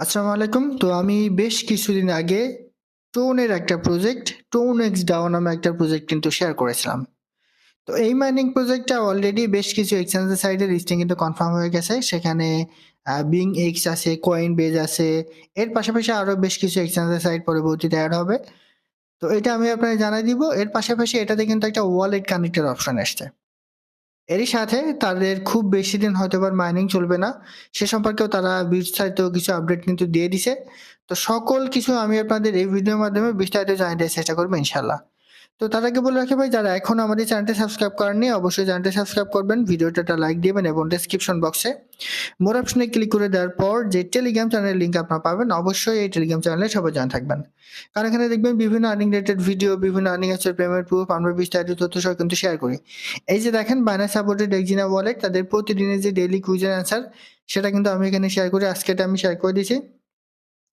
আসসালামু আলাইকুম। তো আমি বেশ কিছুদিন আগে টোনের একটা প্রজেক্ট টোন এক্স ডাও নামে একটা প্রজেক্ট কিন্তু শেয়ার করেছিলাম। তো এই মাইনিং প্রজেক্টটা অলরেডি বেশ কিছু এক্সচেঞ্জের সাইডে লিস্টিং কিন্তু কনফার্ম হয়ে গেছে। সেখানে বিং এক্স আছে, কয়েন বেজ আছে। এর পাশাপাশি আরও বেশ কিছু এক্সচেঞ্জের সাইট পরবর্তীতে অ্যাড হবে। তো এটা আমি আপনাকে জানাই দিব। এর পাশাপাশি এটাতে কিন্তু একটা ওয়ালেট কানেক্টের অপশন আসছে। এরই সাথে তাদের খুব বেশি দিন হয়তো বা মাইনিং চলবে না। সে সম্পর্কেও তারা বিস্তারিত কিছু আপডেট কিন্তু দিয়ে দিছে। তো সকল কিছু আমি আপনাদের এই ভিডিওর মাধ্যমে বিস্তারিত দেওয়ার চেষ্টা করব ইনশাআল্লাহ। তো তার আগে বলে রাখি ভাই যারা এখনও আমাদের চ্যানেলটি সাবস্ক্রাইব করেননি অবশ্যই চ্যানেলটি সাবস্ক্রাইব করবেন। ভিডিওটা লাইক দিবেন এবং ডেসক্রিপশন বক্সে মোর অপশনে ক্লিক করে দেওয়ার পর যে টেলিগ্রাম চ্যানেলের লিঙ্ক আপনারা পাবেন অবশ্যই এই টেলিগ্রাম চ্যানেলে সবাই জয়েন থাকবেন। কারণ এখানে দেখবেন বিভিন্ন আর্নিং রিলেটেড ভিডিও, বিভিন্ন আর্নিং অ্যাপসের পেমেন্ট প্রুফ আমরা বিস্তারিত তথ্য সহ কিন্তু শেয়ার করি। এই যে দেখেন বাইন্যান্স সাপোর্টেড এক্সিনা ওয়ালেট তাদের প্রতিদিনের যে ডেইলি কুইজের অ্যান্সার সেটা কিন্তু আমি এখানে শেয়ার করি। আজকে এটা আমি শেয়ার করে দিয়েছি।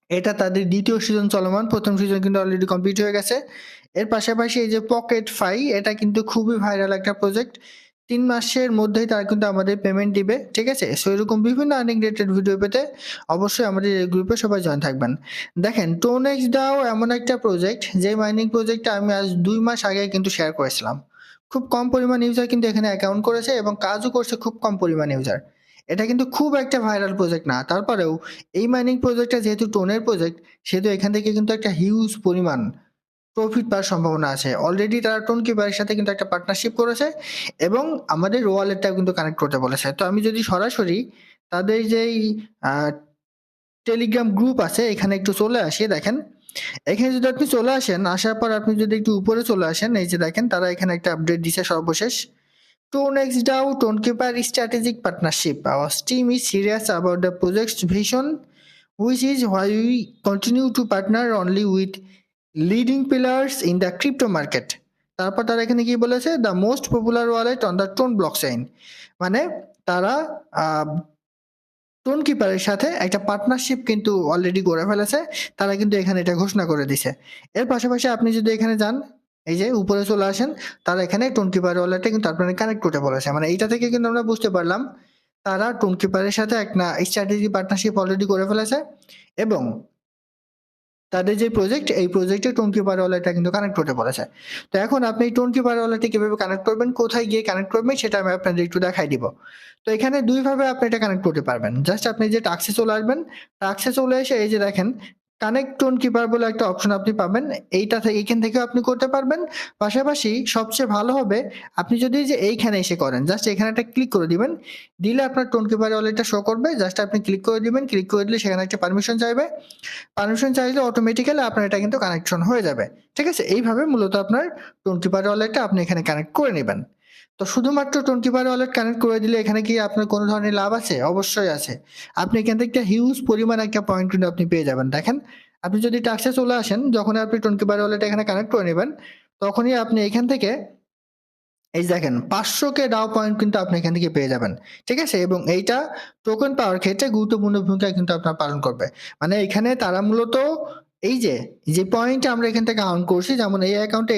এটা তাদের দ্বিতীয় সিজন চলমান। প্রথম সিজন কিন্তু অলরেডি কমপ্লিট হয়ে গেছে। এর পাশাপাশি এই যে পকেট ফাই এটা কিন্তু খুবই ভাইরাল একটা প্রজেক্ট। তিন মাসের মধ্যেই তারা কিন্তু আমাদের পেমেন্ট দিবে। ঠিক আছে? সো এরকম বিভিন্ন আর্নিং রিলেটেড ভিডিও পেতে অবশ্যই আমাদের এই গ্রুপে সবাই জয়েন থাকবেন। দেখেন টোনেক্স দাও এমন একটা প্রজেক্ট যে মাইনিং প্রজেক্টটা আমি আজ দুই মাস আগে কিন্তু শেয়ার করেছিলাম। খুব কম পরিমাণ ইউজার কিন্তু এখানে অ্যাকাউন্ট করেছে এবং কাজও করছে খুব কম পরিমাণ ইউজার। এটা কিন্তু খুব একটা ভাইরাল প্রজেক্ট না। তারপরেও এই মাইনিং প্রজেক্টটা যেহেতু টোনের প্রজেক্ট সেহেতু এখান থেকে কিন্তু একটা হিউজ পরিমাণ প্রফিট পাওয়ার সম্ভাবনা আছে। অলরেডি তারা টোন কিপারের সাথে কিন্তু একটা পার্টনারশিপ করেছে এবং আমাদের ওয়ালেটটাও কিন্তু কানেক্ট করতে বলেছে। তো আমি যদি সরাসরি তাদের যেই টেলিগ্রাম গ্রুপ আছে এখানে একটু চলে আসি দেখেন। এখানে যদি আপনি চলে আসেন, আসার পর আপনি যদি একটু উপরে চলে আসেন এই যে দেখেন তারা এখানে একটা আপডেট দিছে সর্বশেষ। Tonex DAO Tonkeeper strategic partnership. Our team is serious about the project's vision which is why we continue to partner only with leading pillars in the crypto market. তারপর তারা এখানে কি বলেছে? The most popular wallet on the Tone blockchain. মানে তারা tone কিপারের সাথে একটা partnership কিন্তু অলরেডি করে ফেলেছে। তারা কিন্তু এখানে এটা ঘোষণা করে দিছে। এর পাশাপাশি আপনি যদি এখানে যান, এই যে উপরে চলে আসেন, তারা এখানে টোন কিপার ওয়ালেটে কিন্তু আপনাকে কানেক্ট করতে বলেছে। মানে এইটা থেকে কিন্তু আমরা বুঝতে পারলাম তারা টোন কিপারের সাথে একটা স্ট্র্যাটেজি পার্টনারশিপ অলরেডি করে ফেলেছে এবং তাদের যে প্রজেক্ট এই প্রজেক্টে টোন কিপার ওয়ালেটটা কিন্তু কানেক্ট করতে বলেছে। তো এখন আপনি এই টোন কিপার ওয়ালেটে কীভাবে কানেক্ট করবেন, কোথায় গিয়ে কানেক্ট করবেন সেটা আমি আপনাদের একটু দেখাই দিব। তো এখানে দুইভাবে আপনি এটা কানেক্ট করতে পারবেন। জাস্ট আপনি যে টাস্কে চলে আসবেন, টাস্কে চলে এসে এই যে দেখেন কানেক্ট টোন কিপার বলে একটা অপশন আপনি পাবেন। এইটা থেকে এইখান থেকেও আপনি করতে পারবেন। পাশাপাশি সবচেয়ে ভালো হবে আপনি যদি যে এইখানে এসে করেন, জাস্ট এখানে একটা ক্লিক করে দিবেন। দিলে আপনার টোন কিপার ওয়ালেটটা শো করবে। জাস্ট আপনি ক্লিক করে দিবেন। ক্লিক করে দিলে সেখানে একটা পারমিশন চাইবে। পারমিশন চাইলে অটোমেটিক্যালি আপনার এটা কিন্তু কানেকশন হয়ে যাবে। ঠিক আছে? এইভাবে মূলত আপনার টোন কিপার ওয়ালেটটা আপনি এখানে কানেক্ট করে নিবেন। তো শুধুমাত্র টোন কিপার ওয়ালেট কানেক্ট করে দিলে এখানে কি আপনার কোনো ধরনের লাভ আছে? অবশ্যই আছে। আপনি এখান থেকে একটা হিউজ পরিমাণ একটা পয়েন্ট কিন্তু আপনি পেয়ে যাবেন। দেখেন, আপনি যদি টাস্কে চলে আসেন, যখনই আপনি টোয়েন্টি কিপার ওয়ালেট এখানে কানেক্ট করে নেবেন তখনই আপনি এখান থেকে এই দেখেন ৫০০ কে ডাও পয়েন্ট কিন্তু আপনি এখান থেকে পেয়ে যাবেন। ঠিক আছে? এবং এইটা টোকেন পাওয়ার ক্ষেত্রে গুরুত্বপূর্ণ ভূমিকা কিন্তু আপনার পালন করবে। মানে এখানে তারা মূলত এই যে, যে পয়েন্ট আমরা এখান থেকে আর্ন করছি যেমন এই অ্যাকাউন্টে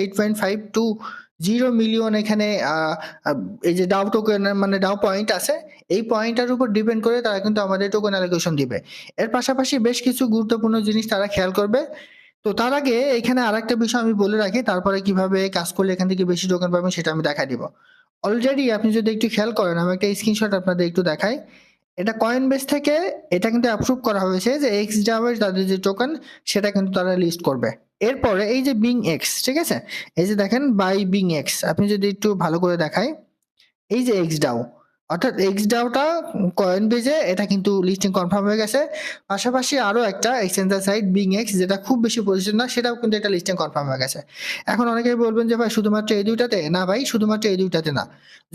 8.520 মিলিয়ন এখানে এই যে ডাউ টোকেন মানে ডাউ পয়েন্ট আছে। এই পয়েন্টটার উপর ডিপেন্ড করে তারা কিন্তু আমাদের টোকেন অ্যালোকেশন দিবে। এর পাশাপাশি বেশ কিছু গুরুত্বপূর্ণ জিনিস তারা খেয়াল করবে। তো তার আগে এখানে আরেকটা বিষয় আমি বলে রাখি, তারপরে কীভাবে কাজ করলে এখান থেকে বেশি টোকেন পাবেন সেটা আমি দেখা দিব। অলরেডি আপনি যদি একটু খেয়াল করেন, আমি একটা স্ক্রিনশট আপনাদের একটু দেখাই। এটা কয়েন বেস থেকে এটা কিন্তু অ্যাপ্রুভ করা হয়েছে যে এক্সডাও এর তাদের যে টোকেন সেটা কিন্তু তারা লিস্ট করবে। এরপরে এই যে বিং এক্স ঠিক আছে? এই যে দেখেন বাই বিং এক্স আপনি যদি একটু ভালো করে দেখাই, এই যে এক্সডাও অর্থাৎ এক্স ডাউটা কয়েন কয়েনবেজে এটা কিন্তু লিস্টিং কনফার্ম হয়ে গেছে। পাশাপাশি আরও একটা এক্সচেঞ্জার সাইট বিং এক্স যেটা খুব বেশি পরিচিত না সেটাও কিন্তু একটা লিস্টিং কনফার্ম হয়ে গেছে। এখন অনেকেই বলবেন যে ভাই শুধুমাত্র এই ২ টাতে? না ভাই শুধুমাত্র এই ২ টাতে না।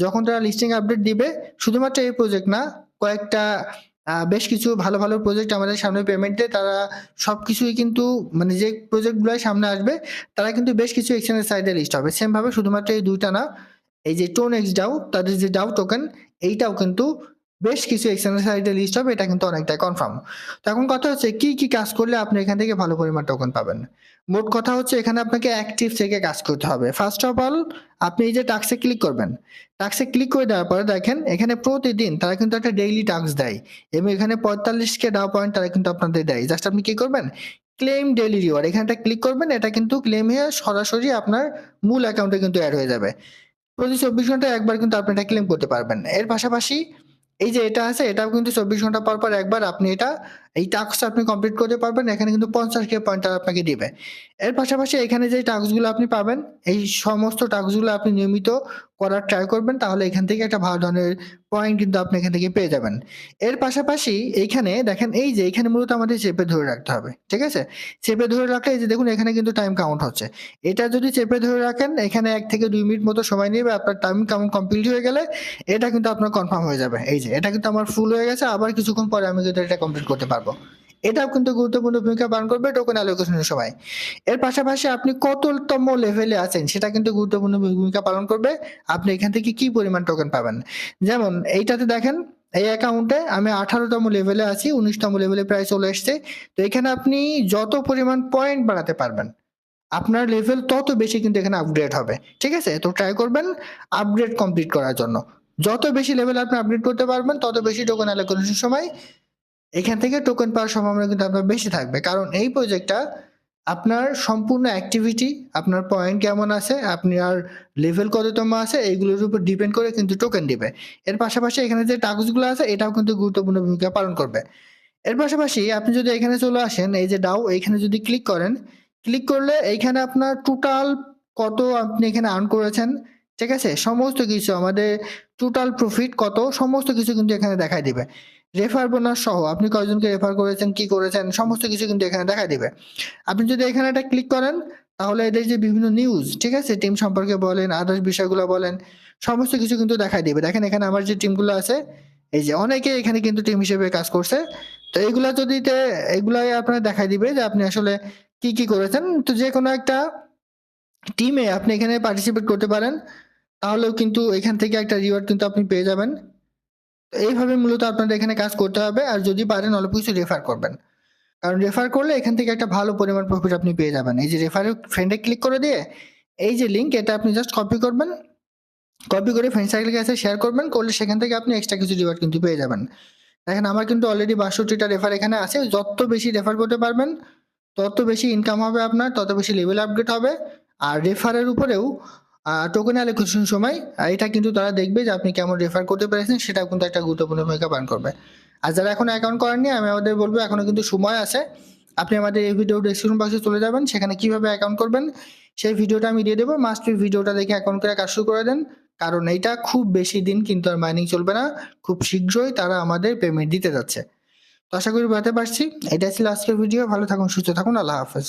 যখন তারা লিস্টিং আপডেট দিবে শুধুমাত্র এই প্রজেক্ট না কয়েকটা বেশ কিছু ভালো, ভালো প্রজেক্ট আমাদের সামনে পেমেন্টে তারা সব কিছুই কিন্তু মানে যে প্রজেক্টগুলো সামনে আসবে তারা কিন্তু বেশ কিছু এক্সচেঞ্জের সাইডে লিস্ট হবে। সেম ভাবে শুধুমাত্র এই ২ টা না, এই যে টোন এক্স ডাউ তাদের যে ডাউ টোকেন এইটাও কিন্তু বেশ কিছু এক্সচেঞ্জ সাইটে লিস্ট হবে, এটা কিন্তু অনেকটাই কনফার্ম তো এখন কথা হচ্ছে, কি কি কাজ করলে আপনি এখান থেকে ভালো পরিমাণ টোকেন পাবেন? মোট কথা হচ্ছে, এখানে আপনাকে অ্যাক্টিভ থেকে কাজ করতে হবে। ফার্স্ট অফ অল আপনি এই যে টাক্সে ক্লিক করবেন। টাক্সে ক্লিক করে দেওয়ার পরে দেখেন, এখানে প্রতিদিন তারা কিন্তু একটা ডেইলি টাক্স দেয়। এবং এখানে পঁয়তাল্লিশ কে ডাও পয়েন্ট তারা কিন্তু আপনাদের দেয়। জাস্ট আপনি কি করবেন? ক্লেম ডেইলি রিওয়ার্ড এখানটা ক্লিক করবেন, এটা কিন্তু ক্লেম হয়ে সরাসরি আপনার মূল অ্যাকাউন্টে কিন্তু অ্যাড হয়ে যাবে। প্রতি চব্বিশ ঘন্টায় একবার কিন্তু আপনি এটা ক্লেম করতে পারবেন। এর পাশাপাশি এই যে এটা আছে এটাও কিন্তু চব্বিশ ঘণ্টা পর পর একবার আপনি এটা এই টাস্কটা আপনি কমপ্লিট করতে পারবেন, এখানে কিন্তু পঞ্চাশ কে পয়েন্ট আপনাকে দিবে। এর পাশাপাশি এখানে যে টাস্কগুলো আপনি পাবেন, এই সমস্ত টাস্কগুলো আপনি নিয়মিত করার ট্রাই করবেন, তাহলে এখান থেকে একটা ভালো ধরনের পয়েন্ট কিন্তু আপনি এখান থেকে পেয়ে যাবেন। এর পাশাপাশি এইখানে দেখেন, এই যে এখানে মূলত আমাদের চেপে ধরে রাখতে হবে, ঠিক আছে? চেপে ধরে রাখলে এই যে দেখুন, এখানে কিন্তু টাইম কাউন্ট হচ্ছে। এটা যদি চেপে ধরে রাখেন, এখানে এক থেকে দুই মিনিট মতো সময় নেবে, আপনার টাইম কাউন্ট কমপ্লিট হয়ে গেলে এটা কিন্তু আপনার কনফার্ম হয়ে যাবে। এই যে, এটা কিন্তু আমার ফুল হয়ে গেছে, আবার কিছুক্ষণ পরে আমি কিন্তু এটা কমপ্লিট করতে পারব। এটাও কিন্তু গুরুত্বপূর্ণ ভূমিকা পালন করবে টোকেন অ্যালোকেশনের সময় এর পাশাপাশি আপনি কততম লেভেলে আছেন সেটা কিন্তু গুরুত্বপূর্ণ ভূমিকা পালন করবে। আপনি এখান থেকে কি পরিমাণ টোকেন পাবেন? যেমন এইটাতে দেখেন, এই অ্যাকাউন্টে আমি আঠারোতম লেভেলে আছি, উনিশতম লেভেলে প্রায় চলে এসছে। তো এখানে আপনি যত পরিমাণ পয়েন্ট বাড়াতে পারবেন, আপনার লেভেল তত বেশি কিন্তু এখানে আপগ্রেড হবে। ঠিক আছে? তো ট্রাই করবেন আপগ্রেড কমপ্লিট করার জন্য। যত বেশি লেভেল আপনি আপডেট করতে পারবেন, তত বেশি টোকেন অ্যালোকেশনের সময় এখান থেকে টোকেন পাওয়ার সম্ভাবনা কিন্তু আপনার বেশি থাকবে। কারণ এই প্রজেক্টটা আপনার সম্পূর্ণ অ্যাক্টিভিটি আপনার পয়েন্ট কেমন আছে, আপনি আর লেভেল কততম আছে, এইগুলোর উপর ডিপেন্ড করে কিন্তু টোকেন দিবে। এর পাশাপাশি এখানে যে টাস্কগুলো আছে, এটাও কিন্তু গুরুত্বপূর্ণ ভূমিকা পালন করবে। এর পাশাপাশি আপনি যদি এখানে চলে আসেন, এই যে ডাউ এইখানে যদি ক্লিক করেন ক্লিক করলে এইখানে আপনার টোটাল কত আপনি এখানে আর্ন করেছেন, ঠিক আছে? সমস্ত কিছু, আমাদের টোটাল প্রফিট কত, সমস্ত কিছু কিন্তু এখানে দেখাই দিবে। রেফার বোনাস সহ, আপনি কয়জনকে রেফার করেছেন, কি করেছেন, সমস্ত কিছু কিন্তু এখানে দেখাই দিবে। আপনি যদি এখানে একটা ক্লিক করেন, তাহলে এদের যে বিভিন্ন নিউজ ঠিক আছে টিম সম্পর্কে বলেন আদার্স বিষয়গুলো বলেন, সমস্ত কিছু কিন্তু দেখাই দিবে। দেখেন এখানে আমার যে টিমগুলো আছে, এই যে অনেকে এখানে কিন্তু টিম হিসেবে কাজ করছে। তো এগুলা যদি এগুলাই আপনার দেখাই দিবে যে আপনি আসলে কি কি করেছেন। তো যে কোনো একটা টিমে আপনি এখানে পার্টিসিপেট করতে পারেন, তাহলেও কিন্তু এখান থেকে একটা রিওয়ার্ড কিন্তু আপনি পেয়ে যাবেন। এইভাবে মূলত আপনাদের এখানে কাজ করতে হবে, আর যদি পারেন অল্প কিছু রেফার করবেন। কারণ রেফার করলে এখান থেকে একটা ভালো পরিমাণ প্রফিট আপনি পেয়ে যাবেন। এই যে রেফারে ফ্রেন্ডে ক্লিক করে দিয়ে, এই যে লিঙ্ক এটা আপনি জাস্ট কপি করবেন। কপি করে ফ্রেন্ড সার্কেলের কাছে শেয়ার করবেন, করলে সেখান থেকে আপনি এক্সট্রা কিছু রিওয়ার্ড কিন্তু পেয়ে যাবেন। দেখেন, আমার কিন্তু অলরেডি বাষট্টিটা রেফার এখানে আছে। যত বেশি রেফার করতে পারবেন, তত বেশি ইনকাম হবে আপনার, তত বেশি লেভেল আপগ্রেড হবে। আর রেফারের উপরেও টোকেন অ্যালোকেশন সময় এটা কিন্তু তারা দেখবে যে আপনি কেমন রেফার করতে পেরেছেন, সেটাও কিন্তু একটা গুরুত্বপূর্ণ ভূমিকা পালন করবে। আর যারা এখন অ্যাকাউন্ট করেননি, আমি আমাদের বলব এখনও কিন্তু সময় আছে। আপনি আমাদের এই ভিডিও ডেসক্রিপশন বক্সে চলে যাবেন, সেখানে কীভাবে অ্যাকাউন্ট করবেন, সেই ভিডিওটা আমি দিয়ে দেবো। মাস্ট ভিডিওটা দেখে অ্যাকাউন্ট করে কাজ শুরু করে দেন, কারণ এইটা খুব বেশি দিন কিন্তু আর মাইনিং চলবে না, খুব শীঘ্রই তারা আমাদের পেমেন্ট দিতে যাচ্ছে। তো আশা করি বুঝতে পারছি। এটা ছিল আজকের ভিডিও ভালো থাকুন, সুস্থ থাকুন, আল্লাহ হাফেজ।